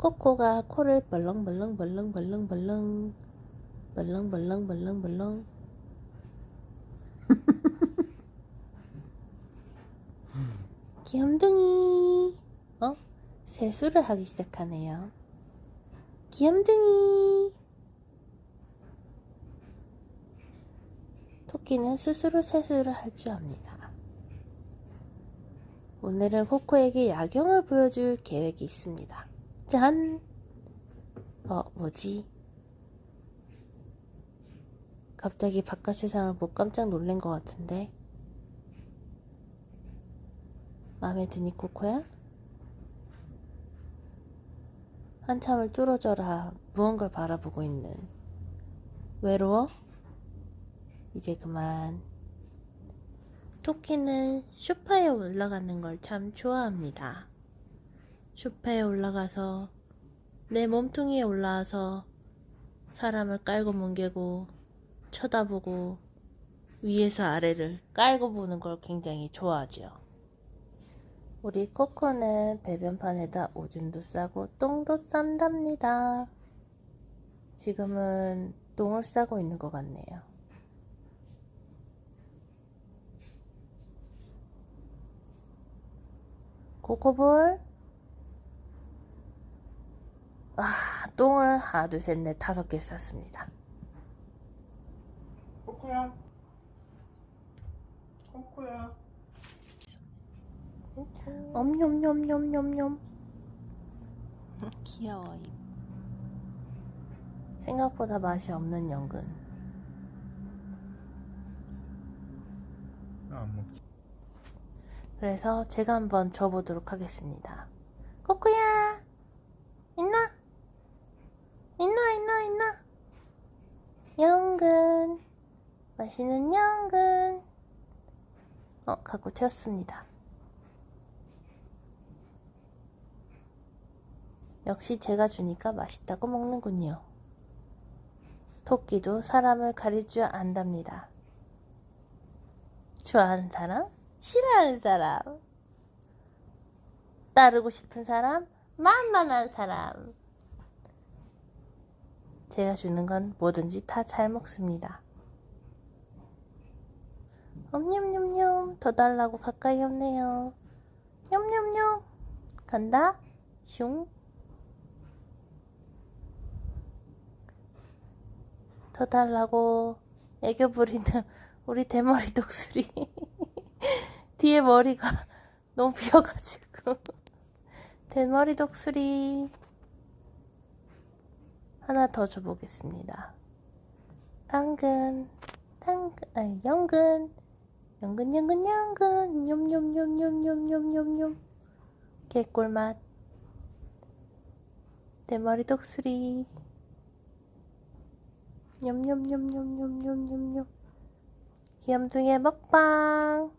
코코가 코를 벌렁벌렁 벌렁 벌렁 벌렁 벌렁 벌렁 벌렁 벌렁. 귀염둥이. 어? 세수를 하기 시작하네요. 귀염둥이. 토끼는 스스로 세수를 할 줄 압니다. 오늘은 코코에게 야경을 보여줄 계획이 있습니다 짠! 어, 뭐지? 갑자기 바깥 세상을 못 깜짝 놀란 것 같은데. 마음에 드니 코코야? 한참을 뚫어져라 무언가를 바라보고 있는 외로워? 이제 그만 토끼는 소파에 올라가는 걸 참 좋아합니다 소파에 올라가서 내 몸뚱이에 올라와서 사람을 깔고 뭉개고 쳐다보고 위에서 아래를 깔고 보는 걸 굉장히 좋아하죠. 우리 코코는 배변판에다 오줌도 싸고 똥도 싼답니다. 지금은 똥을 싸고 있는 것 같네요. 코코볼 아, 똥을 하나, 둘, 셋, 넷, 다섯 개를 쌌습니다. 코코야 코코야 엄냠냠냠냠냠. 귀여워. 이. 생각보다 맛이 없는 연근. 나안 먹지 그래서 제가 한번 줘보도록 하겠습니다. 코코야, 있나? 있나, 있나, 있나? 연근, 맛있는 연근. 어, 갖고 튀었습니다. 역시 제가 주니까 맛있다고 먹는군요. 토끼도 사람을 가릴 줄 안답니다. 좋아하는 사람, 싫어하는 사람, 따르고 싶은 사람, 만만한 사람. 제가 주는 건 뭐든지 다 잘 먹습니다. 엄냠냠냠 더 달라고 가까이 없네요. 냠냠냠 간다 슝. 더 달라고 애교 부리는 우리 대머리 독수리 뒤에 머리가 너무 비어가지고 대머리 독수리 하나 더 줘보겠습니다. 당근, 당근, 아니, 연근, 연근, 연근, 연근, 욤욤욤욤욤욤욤. 개꿀맛. 대머리 독수리. 욤욤욤욤욤욤욤. 귀염둥이 먹방.